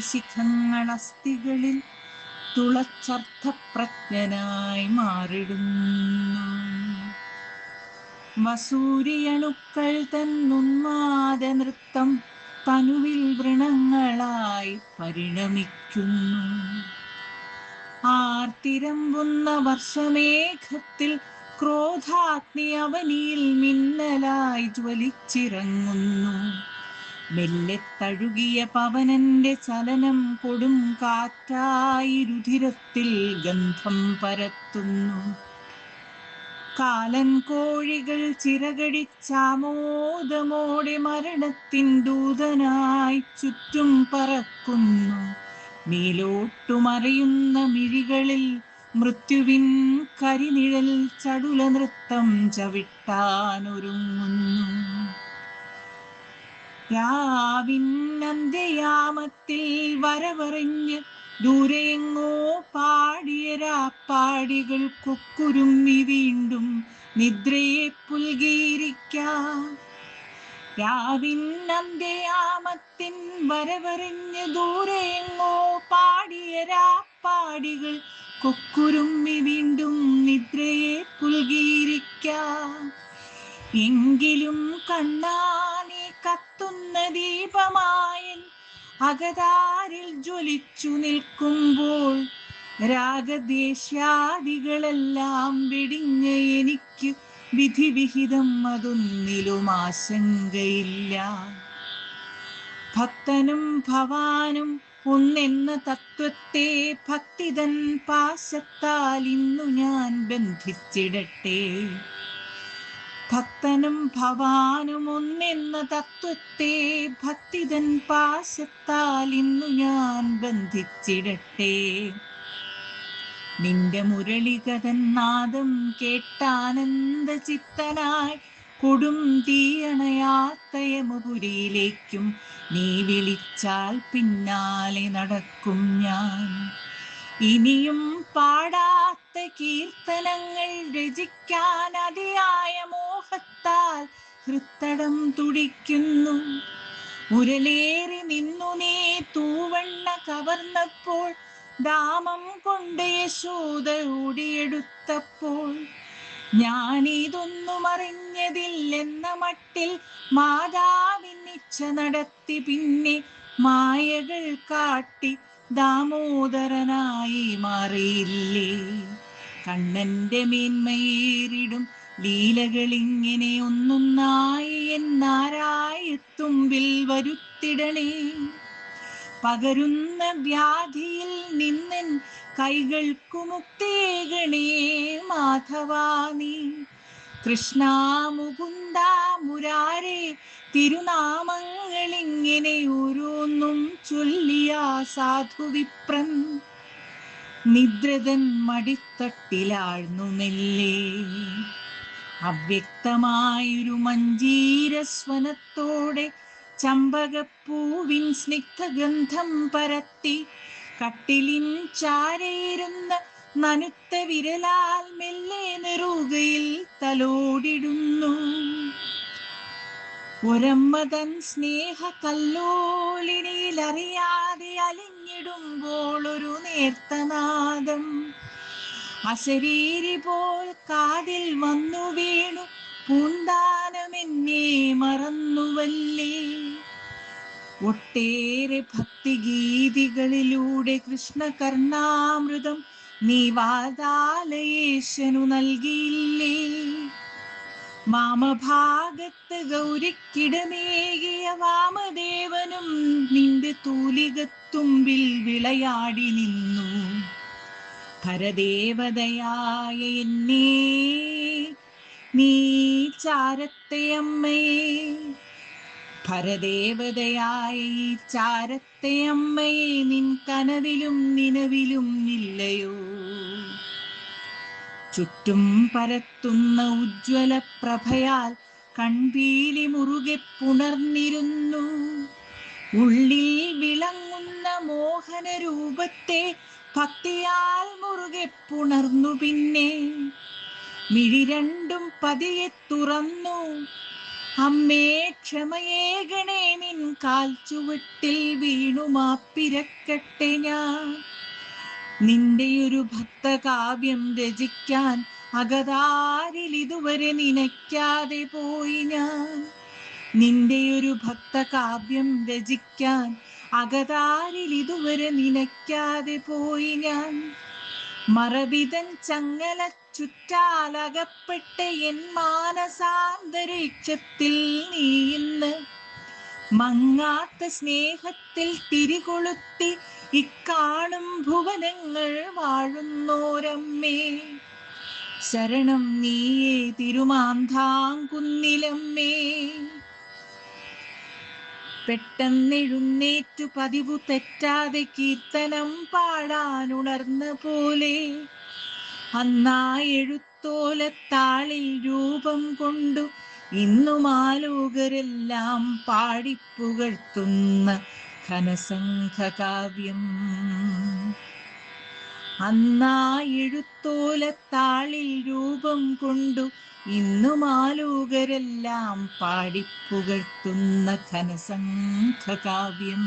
തുളച്ചർത്ഥ തുളച്ചർത്ഥപ്രജ്ഞനായി മാറിടുന്നു. വസൂരിയണുക്കൾ തന്നുന്മാദ നൃത്തം തനുവിൽ വൃണങ്ങളായി പരിണമിക്കുന്നു. ആർത്തിരമ്പുന്ന വർഷമേഘത്തിൽ ക്രോധാഗ്നി അവനിയിൽ മിന്നലായി ജ്വലിച്ചിറങ്ങുന്നു. മെല്ലെ തഴുകിയ പവനന്റെ ചലനം കൊടും കാറ്റായി രുധിരത്തിൽ ഗന്ധം പരത്തുന്നു. കാലൻ കോഴികൾ ചിറകടിച്ചാമോദമോടെ മരണത്തിൻ ദൂതനായി ചുറ്റും പറക്കുന്നു. മേലോട്ടുമറിയുന്ന മിഴികളിൽ മൃത്യുവിൻ കരിനിഴൽ ചടുല നൃത്തം ചവിട്ടാനൊരുങ്ങുന്നു. രാവിൻ വരവറിഞ്ഞ് ദൂരെയെങ്ങോ പാടിയ രാപ്പാടികൾ കൊക്കുരുമ്മി വീണ്ടും നിദ്രയെ പുൽകിയിരിക്കാം രാവിൻ വരവറിഞ്ഞ് ദൂരെയെങ്ങോ പാടിയ രാപ്പാടികൾ കൊക്കുരുമ്മി വീണ്ടും നിദ്രയെ പുൽകിയിരിക്കാം എങ്കിലും കണ്ണാനെ കത്തുന്ന ദീപമായൻ അകതാരിൽ ജ്വലിച്ചു നിൽക്കുമ്പോൾ രാഗദേശാദികളെല്ലാം വെടിഞ്ഞ എനിക്ക് വിധിവിഹിതം അതൊന്നിലും ആശങ്കയില്ല. ഭക്തനും ഭവാനും ഒന്നെന്ന തത്വത്തെ ഭക്തിതൻ പാശത്താൽ ഇന്നു ഞാൻ ബന്ധിച്ചിടട്ടെ. ഭക്തനും ഭവാനും ഒന്നെന്ന തത്വത്തെ ഭക്തിതൻ പാശത്താൽ ഇന്നു ഞാൻ ബന്ധിച്ചിടട്ടെ. നിന്റെ മുരളികതൻ നാദം കേട്ടാനന്ദ ചിത്തനായി കൊടും തീയണയാത്തയമപുരിയിലേക്കും നീ വിളിച്ചാൽ പിന്നാലെ നടക്കും ഞാൻ. ഇനിയും പാടാത്ത കീർത്തനങ്ങൾ രചിക്കാൻ അതിയായ മോഹത്താൽ ഹൃത്തടം തുടിക്കുന്നു. ഉരലേറി നിന്നു നീ തൂവണ്ണ കവർന്നപ്പോൾ ദാമം കൊണ്ട് യശോദ ഓടിയെടുത്തപ്പോൾ. ഞാനിതൊന്നും അറിഞ്ഞതില്ലെന്ന മട്ടിൽ മാതാവിനിച്ച നടത്തി പിന്നെ മായകൾ കാട്ടി ദാമോദരനായി മാറിയില്ലേ? കണ്ണന്റെ മേന്മയേറിടും ലീലകളിങ്ങനെ ഒന്നൊന്നായി എന്നാരായത്തുമ്പിൽ വരുത്തിടണേ. പകരുന്ന വ്യാധിയിൽ നിന്നൻ കൈകൾക്കു മുക്തേകണേ മാധവാ നീ. കൃഷ്ണ മുകുന്ദ മുരാരെ തിരുനാമങ്ങളിങ്ങനെ ഓരോന്നും ചൊല്ലിയ സാധുവിപ്രൻ നിദ്രതൻ മടിത്തട്ടിലാഴ്ന്നു മെല്ലെ അവ്യക്തമായൊരു മഞ്ജീരസ്വനത്തോടെ ചമ്പകപ്പൂവിൻ സ്നിഗ്ധഗന്ധം പരത്തി കട്ടിലിൻ ചാരേരുന്ന നനുത്ത വിരലാൽ മെല്ലെ നെറുകയിൽ തലോടിടുന്നു. ഒരമ്മതൻ സ്നേഹ കല്ലോളിനിയിലറിയാതെ അലിഞ്ഞിടുമ്പോൾ ഒരു നേർത്തനാദം അശരീരി പോൽ കാതിൽ വന്നു വീണു. പൂന്താനമെന്നെ മറന്നുവല്ലേ? ഒട്ടേറെ ഭക്തിഗീതികളിലൂടെ കൃഷ്ണ കർണാമൃതം നീ വാതാലയേശനു നൽകിയില്ലേ? മാമഭാഗത്ത് ഗൗരിക്കിടമേകിയ വാമദേവനും നിന്റെ തൂലികത്തുമ്പിൽ വിളയാടി നിന്നു. ഭരദേവതയായ എന്നേ നീ ചാരത്തെയമ്മയെ ഭരദേവതയായ ഈ ചാരത്തെയമ്മയെ നിൻ കനവിലും നിലവിലും ഇല്ലയോ. ചുറ്റും പരത്തുന്ന ഉജ്ജ്വല പ്രഭയാൽ കൺപീലി മുറുകെ പുണർന്നിരുന്നു. ഉള്ളിൽ വിളങ്ങുന്ന മോഹന രൂപത്തെ ഭക്തിയാൽ മുറുകെ പുണർന്നു പിന്നെ. മിഴി രണ്ടും പതിയെ തുറന്നു. അമ്മേ ക്ഷമയേകണേ നിൻ കാൽ ചുവട്ടിൽ വീണു മാപ്പിരക്കട്ടെ ഞാൻ. നിന്റെ ഒരു ഭക്തകാവ്യം രചിക്കാൻ അകതാരിൽ ഇതുവരെ നനയ്ക്കാതെ പോയി ഞാൻ. നിന്റെ ഒരു ഭക്തകാവ്യം രചിക്കാൻ അകതാരിൽ ഇതുവരെ നിലയ്ക്കാതെ പോയി ഞാൻ. മറവിതൻ ചങ്ങല ചുറ്റാലകപ്പെട്ട എൻ മാനസാന്തരീക്ഷത്തിൽ നീ ഇന്ന്. മങ്ങാത്ത സ്നേഹത്തിൽ തിരികൊളുത്തി ഇക്കാണും ഭുവനങ്ങൾ വാഴുന്നോരമ്മേ. ശരണം നീയേ തിരുമാന്താങ്കുന്നിലമ്മേ. പെട്ടെന്നെഴുന്നേറ്റു പതിവു തെറ്റാതെ കീർത്തനം പാടാനുണർന്ന പോലെ. അന്നാ എഴുത്തോലത്താളിൽ രൂപം കൊണ്ടു ഇന്നും ആലോകരെല്ലാം പാടിപ്പുകഴ്ത്തുന്ന ഘനസംഘകാവ്യം. അന്നാ എഴുത്തോലത്താളിൽ രൂപം കൊണ്ടു ഇന്നും ആലോകരെല്ലാം പാടിപ്പുകഴ്ത്തുന്ന ഘനസംഘകാവ്യം